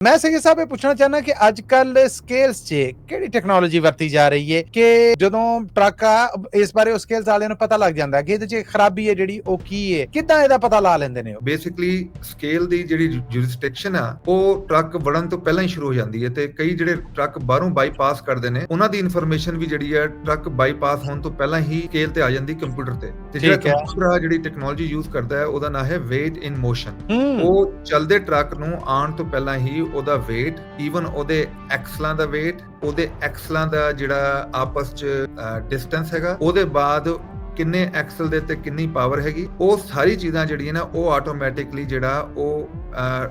ਮੈਂ ਸਹੀ ਸਾਹਿਬ ਇਹ ਪੁੱਛਣਾ ਚਾਹਨਾ ਕਿ ਅੱਜ ਕੱਲ ਸਕੇਲਸ 'ਚ ਕਿਹੜੀ ਟੈਕਨੋਲੋਜੀ ਵਰਤੀ ਜਾ ਰਹੀ ਹੈ ਕਿ ਜਦੋਂ ਟਰੱਕ ਆ ਇਸ ਬਾਰੇ ਉਹ ਸਕੇਲਸ ਵਾਲਿਆਂ ਨੂੰ ਪਤਾ ਲੱਗ ਜਾਂਦਾ ਕਿ ਇਹਦੇ 'ਚ ਖਰਾਬੀ ਹੈ ਜਿਹੜੀ ਉਹ ਕੀ ਹੈ? ਕਿੱਦਾਂ ਇਹਦਾ ਪਤਾ ਲਾ ਲੈਂਦੇ ਨੇ ਉਹ? ਬੇਸਿਕਲੀ ਸਕੇਲ ਦੀ ਜਿਹੜੀ ਜੁਰਿਸਡਿਕਸ਼ਨ ਆ ਉਹ ਟਰੱਕ ਵੜਨ ਤੋਂ ਪਹਿਲਾਂ ਹੀ ਸ਼ੁਰੂ ਹੋ ਜਾਂਦੀ ਹੈ ਤੇ ਕਈ ਜਿਹੜੇ ਟਰੱਕ ਬਾਹਰੋਂ ਬਾਈਪਾਸ ਕਰਦੇ ਨੇ ਉਹਨਾਂ ਦੀ ਇਨਫੋਰਮੇਸ਼ਨ ਵੀ ਜਿਹੜੀ ਹੈ ਟਰੱਕ ਬਾਈਪਾਸ ਹੋਣ ਤੋਂ ਪਹਿਲਾਂ ਹੀ ਸਕੇਲ ਤੇ ਆ ਜਾਂਦੀ ਕੰਪਿਊਟਰ ਤੇ। ਤੇ ਜਿਹੜਾ। ਕੰਪਿਊਟਰ ਆ ਜਿਹੜੀ ਟੈਕਨੋਲੋਜੀ ਯੂਜ਼ ਕਰਦਾ ਹੈ ਉਹਦਾ ਨਾਮ ਹੈ ਵੇਟ ਇਨ ਮੋਸ਼ਨ ਉਹ ਚੱਲਦੇ ਟਰੱਕ ਨੂੰ ਆਉਣ ਤੋਂ ਪਹਿਲਾਂ ਹੀ ਉਹਦਾ weight ਈਵਨ ਉਹਦੇ ਐਕਸਲਾਂ ਦਾ weight, ਉਹਦੇ ਐਕਸਲਾਂ ਦਾ ਜਿਹੜਾ ਆਪਸ ਚ ਡਿਸਟੈਂਸ ਹੈਗਾ, ਉਹਦੇ ਬਾਅਦ ਕਿੰਨੇ ਐਕਸਲ ਦੇ ਤੇ ਕਿੰਨੀ ਪਾਵਰ ਹੈਗੀ, ਉਹ ਸਾਰੀ ਚੀਜ਼ਾਂ ਜਿਹੜੀਆਂ ਨਾ, ਉਹ ਆਟੋਮੈਟਿਕਲੀ ਜਿਹੜਾ ਉਹ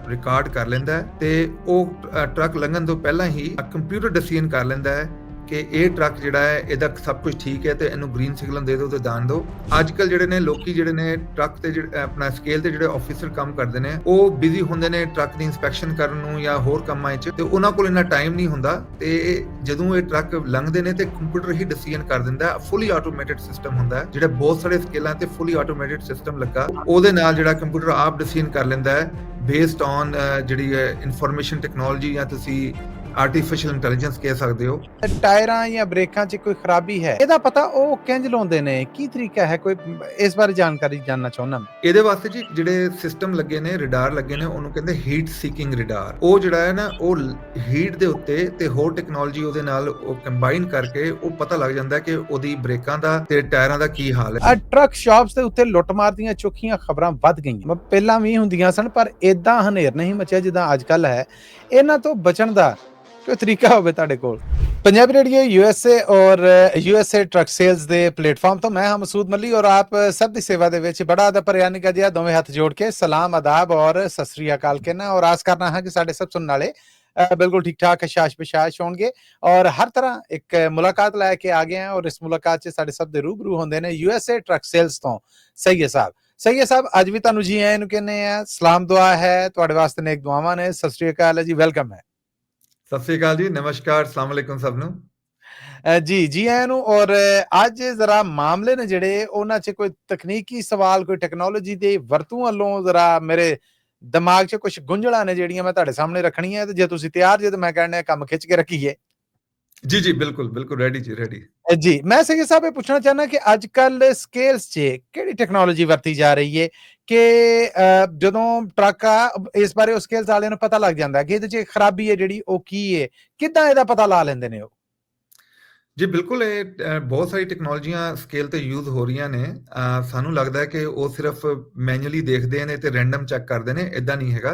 ਰਿਕਾਰਡ ਕਰ ਲੈਂਦਾ ਤੇ ਉਹ ਟਰੱਕ ਲੰਘਣ ਤੋਂ ਪਹਿਲਾਂ ਹੀ ਕੰਪਿਊਟਰ ਡਿਸੀਜਨ ਕਰ ਲੈਂਦਾ ਹੈ ਕਿ ਇਹ ਟਰੱਕ ਜਿਹੜਾ ਹੈ, ਇਹਦਾ ਸਭ ਕੁਝ ਠੀਕ ਹੈ ਤੇ ਇਹਨੂੰ ਗ੍ਰੀਨ ਸਿਗਨਲ ਦੇ ਦਿਓ ਤੇ ਦਾਨ ਦਿਓ। ਅੱਜ ਕੱਲ ਜਿਹੜੇ ਨੇ, ਲੋਕੀ ਜਿਹੜੇ ਨੇ ਟਰੱਕ ਤੇ ਆਪਣਾ ਸਕੇਲ ਤੇ ਜਿਹੜੇ ਆਫੀਸਰ ਕੰਮ ਕਰਦੇ ਨੇ, ਉਹ ਬਿਜ਼ੀ ਹੁੰਦੇ ਨੇ ਟਰੱਕ ਦੀ ਇਨਸਪੈਕਸ਼ਨ ਕਰਨ ਨੂੰ ਜਾਂ ਹੋਰ ਕੰਮਾਂ 'ਚ ਤੇ ਉਹਨਾਂ ਕੋਲ ਇੰਨਾ ਟਾਈਮ ਨਹੀਂ ਹੁੰਦਾ ਤੇ ਜਦੋਂ ਇਹ ਟਰੱਕ ਲੰਘਦੇ ਨੇ ਤੇ ਕੰਪਿਊਟਰ ਹੀ ਡਿਸੀਜਨ ਕਰ ਦਿੰਦਾ ਫੁੱਲੀ ਆਟੋਮੇਟਿਡ ਸਿਸਟਮ ਹੁੰਦਾ ਹੈ, ਜਿਹੜੇ ਬਹੁਤ ਸਾਰੇ ਸਕੇਲਾਂ ਤੇ ਫੁੱਲੀ ਆਟੋਮੇਟਿਡ ਸਿਸਟਮ ਲੱਗਾ, ਉਹਦੇ ਨਾਲ ਜਿਹੜਾ ਕੰਪਿਊਟਰ ਆਪ ਡਿਸੀਜਨ ਕਰ ਲੈਂਦਾ ਹੈ ਬੇਸਡ ਔਨ ਜਿਹੜੀ ਇਨਫੋਰਮੇਸ਼ਨ ਟੈਕਨੋਲੋਜੀ ਜਾਂ ਤੁਸੀਂ ਆਰਟੀਫੀਸ਼ੀਅਲ ਇੰਟੈਲੀਜੈਂਸ ਕਹਿ ਸਕਦੇ ਹੋ। ਟਾਇਰਾਂ ਜਾਂ ਬ੍ਰੇਕਾਂ 'ਚ ਕੋਈ ਖਰਾਬੀ ਹੈ? ਇਹਦਾ ਪਤਾ ਉਹ ਕਿੰਜ ਲਾਉਂਦੇ ਨੇ? ਕੀ ਤਰੀਕਾ ਹੈ? ਕੋਈ ਇਸ ਬਾਰੇ ਜਾਣਕਾਰੀ ਜਾਨਣਾ ਚਾਹੁੰਦਾ ਮੈਂ। ਇਹਦੇ ਵਾਸਤੇ ਜੀ ਜਿਹੜੇ ਸਿਸਟਮ ਲੱਗੇ ਨੇ ਰਡਾਰ ਲੱਗੇ ਨੇ ਉਹਨੂੰ ਕਹਿੰਦੇ ਹੀਟ ਸੀਕਿੰਗ ਰਡਾਰ ਉਹ ਜਿਹੜਾ ਹੈ ਨਾ ਉਹ ਹੀਟ ਦੇ ਉੱਤੇ ਤੇ ਹੋਰ ਟੈਕਨੋਲੋਜੀ ਉਹਦੇ ਨਾਲ ਉਹ ਕੰਬਾਈਨ ਕਰਕੇ ਉਹ ਪਤਾ ਲੱਗ ਜਾਂਦਾ ਹੈ ਕਿ ਉਹਦੀ ਬ੍ਰੇਕਾਂ ਦਾ ਤੇ ਟਾਇਰਾਂ ਦਾ ਕੀ ਹਾਲ ਹੈ। ਆ ਟਰੱਕ ਸ਼ਾਪਸ ਦੇ ਉੱਤੇ ਲੁੱਟਮਾਰ ਦੀਆਂ ਚੋਖੀਆਂ ਖਬਰਾਂ ਵੱਧ ਗਈਆਂ। ਮ- ਪਹਿਲਾਂ ਵੀ ਹੁੰਦੀਆਂ ਸਨ ਪਰ ਇਦਾਂ ਹਨੇਰ ਨਹੀਂ ਮਚਿਆ ਜਿੱਦਾਂ ਅੱਜ ਕੱਲ ਹੈ। ਇਹਨਾਂ ਤੋਂ ਬਚਣ ਦਾ ਕੋਈ ਤਰੀਕਾ ਹੋਵੇ ਤੁਹਾਡੇ ਕੋਲ पंजाबी रेडियो यूएसए और यूएसए ट्रक सेल्स ਦੇ ਪਲੇਟਫਾਰਮ ਤੋਂ ਮੈਂ ਹਾਂ ਮਸੂਦ ਮੱਲੀ ਔਰ ਆਪ ਸਭ ਦੀ ਸੇਵਾ ਦੇ ਵਿੱਚ ਬੜਾ ਅਦਬ ਪ੍ਰਯਾਨੀ ਕਾ ਜਿਆ ਦੋਵੇਂ ਹੱਥ ਜੋੜ ਕੇ ਸਲਾਮ ਆਦਾਬ ਔਰ ਸਤਿ ਸ੍ਰੀ ਅਕਾਲ ਕਹਿਣਾ ਔਰ ਆਸ ਕਰਨਾ ਹੈ ਕਿ ਸਾਡੇ ਸਭ ਸੁਣਨ ਵਾਲੇ ਅ, ਬਿਲਕੁਲ ਠੀਕ ਠਾਕ ਸ਼ਾਸ਼ ਬਿਸ਼ਾਸ਼ ਹੋਣਗੇ ਔਰ ਹਰ ਤਰ੍ਹਾਂ ਇੱਕ ਮੁਲਾਕਾਤ ਲੈ ਕੇ ਆ ਗਏ ਹਾਂ ਔਰ ਇਸ ਮੁਲਾਕਾਤ 'ਚ ਸਾਡੇ ਸਭ ਦੇ ਰੂਬਰੂ ਹੁੰਦੇ ਨੇ ਯੂਐਸਏ ਟਰੱਕ ਸੇਲਸ ਤੋਂ ਸਹੀਏ ਸਾਹਿਬ ਸਹੀਏ ਸਾਹਿਬ ਅੱਜ ਵੀ ਤੁਹਾਨੂੰ ਜੀ ਆਇਆਂ ਨੂੰ ਕਹਿੰਦੇ ਆ ਸਲਾਮ ਦੁਆ ਹੈ ਤੁਹਾਡੇ ਵਾਸਤੇ ਨੇਕ ਦੁਆਵਾਂ ਨੇ ਸਤਿ ਸ੍ਰੀ ਅਕਾਲ ਹੈ ਜੀ ਵੈਲਕਮ ਹੈ ਸਤਿ ਸ੍ਰੀ ਅਕਾਲ ਜੀ, ਨਮਸਕਾਰ, ਅਸਲਾਮ ਅਲੈਕੁਮ ਸਭ ਨੂੰ। ਜੀ ਜੀ ਆਇਆਂ ਨੂੰ, ਔਰ ਅੱਜ ਜ਼ਰਾ ਮਾਮਲੇ ਨੇ ਜਿਹੜੇ, ਉਹਨਾਂ 'ਚ ਕੋਈ ਤਕਨੀਕੀ ਸਵਾਲ, ਕੋਈ ਟੈਕਨੋਲੋਜੀ ਦੇ ਵਰਤੋਂ ਵੱਲੋਂ ਜ਼ਰਾ ਮੇਰੇ ਦਿਮਾਗ 'ਚ ਕੁਝ ਗੁੰਝਲਾਂ ਨੇ ਜਿਹੜੀਆਂ ਮੈਂ ਤੁਹਾਡੇ ਸਾਹਮਣੇ ਰੱਖਣੀਆਂ, ਤੇ ਜੇ ਤੁਸੀਂ ਤਿਆਰ ਜੇ, ਤਾਂ ਮੈਂ ਕਹਿੰਦਾ ਕੰਮ ਖਿੱਚ ਕੇ ਰੱਖੀਏ। ਜੀ ਜੀ ਬਿਲਕੁਲ ਬਿਲਕੁਲ ਰੈਡੀ ਜੀ ਰੈਡੀ ਜੀ ਮੈਂ ਸਹੀ ਸਾਹਿਬ ਇਹ ਪੁੱਛਣਾ ਚਾਹਨਾ ਕਿ ਅੱਜ ਕੱਲ ਸਕੇਲਸ 'ਚ ਕਿਹੜੀ ਟੈਕਨੋਲੋਜੀ ਵਰਤੀ ਜਾ ਰਹੀ ਹੈ ਕਿ ਜਦੋਂ ਟਰੱਕ ਆ ਇਸ ਬਾਰੇ ਉਹ ਸਕੇਲਸ ਵਾਲਿਆਂ ਨੂੰ ਪਤਾ ਲੱਗ ਜਾਂਦਾ ਕਿ ਇਹਦੇ 'ਚ ਖਰਾਬੀ ਹੈ ਜਿਹੜੀ ਉਹ ਕੀ ਹੈ ਕਿੱਦਾਂ ਇਹਦਾ ਪਤਾ ਲਾ ਲੈਂਦੇ ਨੇ ਉਹ? ਜੀ ਬਿਲਕੁਲ ਇਹ ਬਹੁਤ ਸਾਰੀ ਟੈਕਨੋਲੋਜੀਆਂ ਸਕੇਲ ਤੇ ਯੂਜ਼ ਹੋ ਰਹੀਆਂ ਨੇ। ਸਾਨੂੰ ਲੱਗਦਾ ਹੈ ਕਿ ਉਹ ਸਿਰਫ ਮੈਨੂਅਲੀ ਦੇਖਦੇ ਨੇ ਤੇ ਰੈਂਡਮ ਚੈੱਕ ਕਰਦੇ ਨੇ ਇਦਾਂ ਨਹੀਂ ਹੈਗਾ।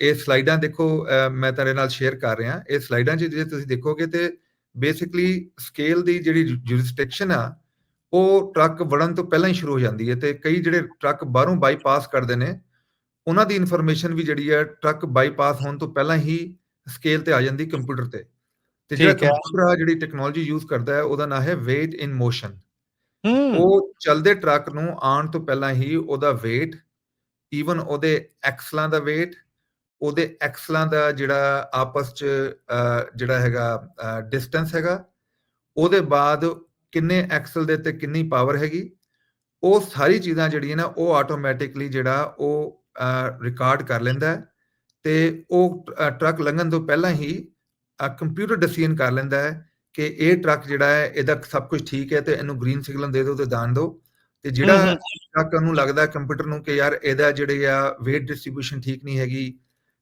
ਇਹ ਸਲਾਈਡਾਂ ਦੇਖੋ ਮੈਂ ਤੁਹਾਡੇ ਨਾਲ ਸ਼ੇਅਰ ਕਰ ਰਿਹਾ। ਇਹ ਸਲਾਈਡਾਂ 'ਚ ਜੇ ਤੁਸੀਂ ਦੇਖੋਗੇ ਤੇ ਬੇਸਿਕਲੀ ਸਕੇਲ ਦੀ ਜਿਹੜੀ ਜੁਰਿਸਡਿਕਸ਼ਨ ਆ ਉਹ ਟਰੱਕ ਵੜਨ ਤੋਂ ਪਹਿਲਾਂ ਹੀ ਸ਼ੁਰੂ ਹੋ ਜਾਂਦੀ ਹੈ ਤੇ ਕਈ ਜਿਹੜੇ ਟਰੱਕ ਬਾਹਰੋਂ ਬਾਈਪਾਸ ਕਰਦੇ ਨੇ ਉਹਨਾਂ ਦੀ ਇਨਫੋਰਮੇਸ਼ਨ ਵੀ ਜਿਹੜੀ ਹੈ ਟਰੱਕ ਬਾਈਪਾਸ ਹੋਣ ਤੋਂ ਪਹਿਲਾਂ ਹੀ ਸਕੇਲ ਤੇ ਆ ਜਾਂਦੀ ਕੰਪਿਊਟਰ ਤੇ। ਤੇ ਜਿਹੜਾ। ਕੰਪਿਊਟਰ ਆ ਜਿਹੜੀ ਟੈਕਨੋਲੋਜੀ ਯੂਜ਼ ਕਰਦਾ ਹੈ ਉਹਦਾ ਨਾਮ ਹੈ ਵੇਟ ਇਨ ਮੋਸ਼ਨ ਉਹ ਚੱਲਦੇ ਟਰੱਕ ਨੂੰ ਆਉਣ ਤੋਂ ਪਹਿਲਾਂ ਹੀ ਉਹਦਾ weight ਈਵਨ ਉਹਦੇ ਐਕਸਲਾਂ ਦਾ weight ਉਹਦੇ ਐਕਸਲਾਂ ਦਾ ਜਿਹੜਾ ਆਪਸ ਚ ਜਿਹੜਾ ਹੈਗਾ ਡਿਸਟੈਂਸ ਹੈਗਾ ਉਹਦੇ ਬਾਅਦ ਕਿੰਨੇ ਐਕਸਲ ਦੇ ਤੇ ਕਿੰਨੀ ਪਾਵਰ ਹੈਗੀ ਉਹ ਸਾਰੀ ਚੀਜ਼ਾਂ ਜਿਹੜੀਆਂ ਨਾ ਉਹ ਆਟੋਮੈਟਿਕਲੀ ਜਿਹੜਾ ਉਹ ਰਿਕਾਰਡ ਕਰ ਲੈਂਦਾ ਹੈ ਤੇ ਉਹ ਟਰੱਕ ਲੰਘਣ ਤੋਂ ਪਹਿਲਾਂ ਹੀ ਕੰਪਿਊਟਰ ਡਿਸੀਜਨ ਕਰ ਲੈਂਦਾ ਹੈ ਕਿ ਇਹ ਟਰੱਕ ਜਿਹੜਾ ਹੈ ਇਹਦਾ ਸਭ ਕੁਝ ਠੀਕ ਹੈ ਤੇ ਇਹਨੂੰ ਗ੍ਰੀਨ ਸਿਗਨਲ ਦੇ ਦਿਓ ਤੇ ਦਾਨ ਦਿਓ ਤੇ ਜਿਹੜਾ। ਟਰੱਕ ਨੂੰ ਲੱਗਦਾ ਕੰਪਿਊਟਰ ਨੂੰ ਕਿ ਯਾਰ ਇਹਦਾ ਜਿਹੜੇ ਆ weight ਡਿਸਟ੍ਰੀਬਿਊਸ਼ਨ ਠੀਕ ਨਹੀਂ ਹੈਗੀ